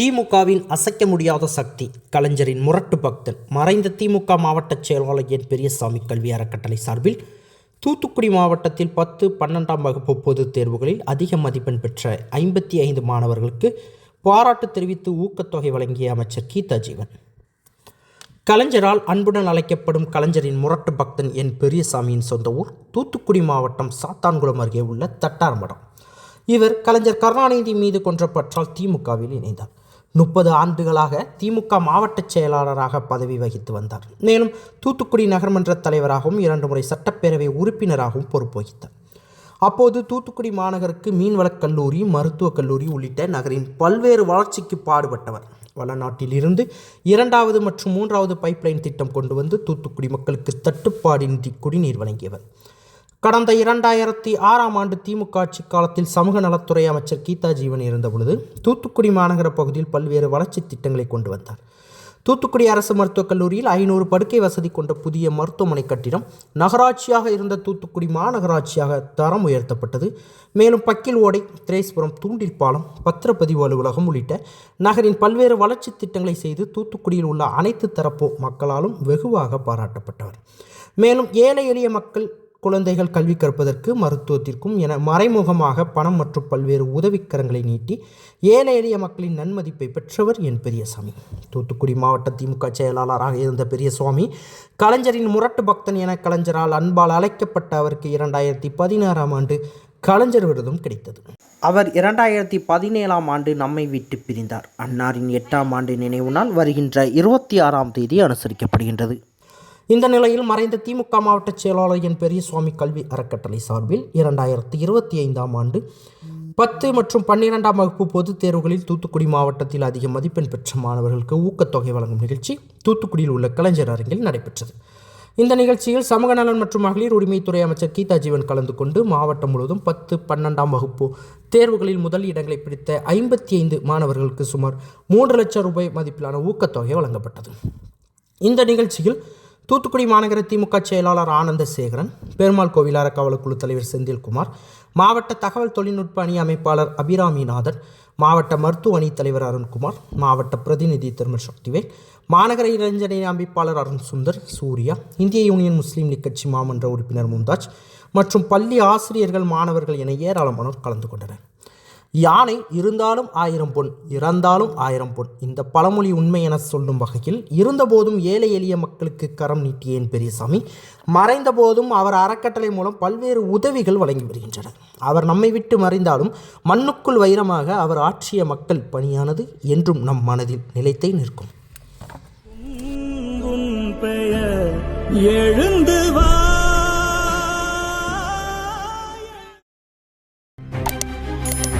திமுகவின் அசைக்க முடியாத சக்தி கலைஞரின் முரட்டு பக்தன் மறைந்த திமுக மாவட்ட செயலாளர் என் பெரியசாமி கல்வி அறக்கட்டளை சார்பில் தூத்துக்குடி மாவட்டத்தில் பத்து பன்னெண்டாம் வகுப்பு பொதுத் தேர்வுகளில் அதிக மதிப்பெண் பெற்ற ஐம்பத்தி ஐந்து மாணவர்களுக்கு பாராட்டு தெரிவித்து ஊக்கத்தொகை வழங்கிய அமைச்சர் கீதா ஜீவன். கலைஞரால் அன்புடன் அழைக்கப்படும் கலைஞரின் முரட்டு பக்தன் என் பெரியசாமியின் சொந்த ஊர் தூத்துக்குடி மாவட்டம் சாத்தான்குளம் அருகே உள்ள தட்டார்மடம். இவர் கலைஞர் கருணாநிதி மீது கொன்ற பற்றால் திமுகவில் இணைந்தார். முப்பது ஆண்டுகளாக திமுக மாவட்ட செயலாளராக பதவி வகித்து வந்தார். மேலும் தூத்துக்குடி நகர்மன்ற தலைவராகவும் இரண்டு முறை சட்டப்பேரவை உறுப்பினராகவும் பொறுப்பு வகித்தார் அப்போது தூத்துக்குடி மாநகருக்கு மீன்வளக் கல்லூரி மருத்துவக் கல்லூரி உள்ளிட்ட நகரின் பல்வேறு வளர்ச்சிக்கு பாடுபட்டவர். வளநாட்டிலிருந்து இரண்டாவது மற்றும் மூன்றாவது பைப்லைன் திட்டம் கொண்டு வந்து தூத்துக்குடி மக்களுக்கு தட்டுப்பாடின்றி குடிநீர் வழங்கியவர். கடந்த இரண்டாயிரத்தி ஆறாம் ஆண்டு திமுக ஆட்சி காலத்தில் சமூக நலத்துறை அமைச்சர் கீதா ஜீவன் இருந்தபொழுது தூத்துக்குடி மாநகர பகுதியில் பல்வேறு வளர்ச்சி திட்டங்களை கொண்டு வந்தார். தூத்துக்குடி அரசு மருத்துவக் கல்லூரியில் ஐநூறு படுக்கை வசதி கொண்ட புதிய மருத்துவமனை கட்டிடம் நகராட்சியாக இருந்த தூத்துக்குடி மாநகராட்சியாக தரம் உயர்த்தப்பட்டது. மேலும் பக்கில் ஓடை திரேஸ்புரம் தூண்டில் பாலம் பத்திரப்பதிவு அலுவலகம் உள்ளிட்ட நகரின் பல்வேறு வளர்ச்சி திட்டங்களை செய்து தூத்துக்குடியில் உள்ள அனைத்து தரப்பு மக்களாலும் வெகுவாக பாராட்டப்பட்டவர். மேலும் ஏழை எளிய மக்கள் குழந்தைகள் கல்வி கற்பதற்கு மருத்துவத்திற்கும் என மறைமுகமாக பணம் மற்றும் பல்வேறு உதவிக்கரங்களை நீட்டி ஏழை எளிய மக்களின் நன்மதிப்பை பெற்றவர் என் பெரியசாமி. தூத்துக்குடி மாவட்ட திமுக செயலாளராக இருந்த பெரியசுவாமி கலைஞரின் முரட்டு பக்தன் என கலைஞரால் அன்பால் அழைக்கப்பட்ட அவருக்கு இரண்டாயிரத்தி பதினாறாம் ஆண்டு கலைஞர் விருதும் கிடைத்தது. அவர் இரண்டாயிரத்தி பதினேழாம் ஆண்டு நம்மை விட்டு பிரிந்தார். அன்னாரின் எட்டாம் ஆண்டு நினைவு நாள் வருகின்ற இருபத்தி ஆறாம் தேதி அனுசரிக்கப்படுகின்றது. இந்த நிலையில் மறைந்த திமுக மாவட்ட செயலாளர் என் பெரியசுவாமி கல்வி அறக்கட்டளை சார்பில் இரண்டாயிரத்தி இருபத்தி ஐந்தாம் ஆண்டு பத்து மற்றும் பன்னிரெண்டாம் வகுப்பு பொதுத் தேர்வுகளில் தூத்துக்குடி மாவட்டத்தில் அதிக மதிப்பெண் பெற்ற மாணவர்களுக்கு ஊக்கத்தொகை வழங்கும் நிகழ்ச்சி தூத்துக்குடியில் உள்ள கலைஞர் அரங்கில் நடைபெற்றது. இந்த நிகழ்ச்சியில் சமூக நலன் மற்றும் மகளிர் உரிமைத்துறை அமைச்சர் கீதா ஜீவன் கலந்து கொண்டு மாவட்டம் முழுவதும் பத்து பன்னெண்டாம் வகுப்பு தேர்வுகளில் முதல் இடங்களை பிடித்த ஐம்பத்தி ஐந்து மாணவர்களுக்கு சுமார் மூன்று லட்சம் ரூபாய் மதிப்பிலான ஊக்கத்தொகை வழங்கப்பட்டது. இந்த நிகழ்ச்சியில் தூத்துக்குடி மாநகர திமுக செயலாளர் ஆனந்த சேகரன் பெருமாள் கோவில் அறக்காவலர் குழு தலைவர் செந்தில்குமார் மாவட்ட தகவல் தொழில்நுட்ப அணி அமைப்பாளர் அபிராமிநாதன் மாவட்ட மருத்துவ அணி தலைவர் அருண்குமார் மாவட்ட பிரதிநிதி திருமல் சக்திவேல் மாநகர இளைஞரணி அமைப்பாளர் அருண் சுந்தர் சூர்யா இந்திய யூனியன் முஸ்லீம் லீக் கட்சி மாமன்ற உறுப்பினர் மும்தாஜ் மற்றும் பள்ளி ஆசிரியர்கள் மாணவர்கள் என ஏராளமானோர் கலந்து கொண்டனர். யானை இருந்தாலும் ஆயிரம் பொன் இறந்தாலும் ஆயிரம் பொன். இந்த பழமொழி உண்மை என சொல்லும் வகையில் இருந்தபோதும் ஏழை எளிய மக்களுக்கு கரம் நீட்டியேன் பெரியசாமி. மறைந்த போதும் அவர் அறக்கட்டளை மூலம் பல்வேறு உதவிகள் வழங்கி வருகின்றனர் அவர் நம்மை விட்டு மறைந்தாலும் மண்ணுக்குள் வைரமாக அவர் ஆற்றிய மக்கள் பணியானது என்றும் நம் மனதில் நிலைத்தை நிற்கும். பெயர் எழுந்து வா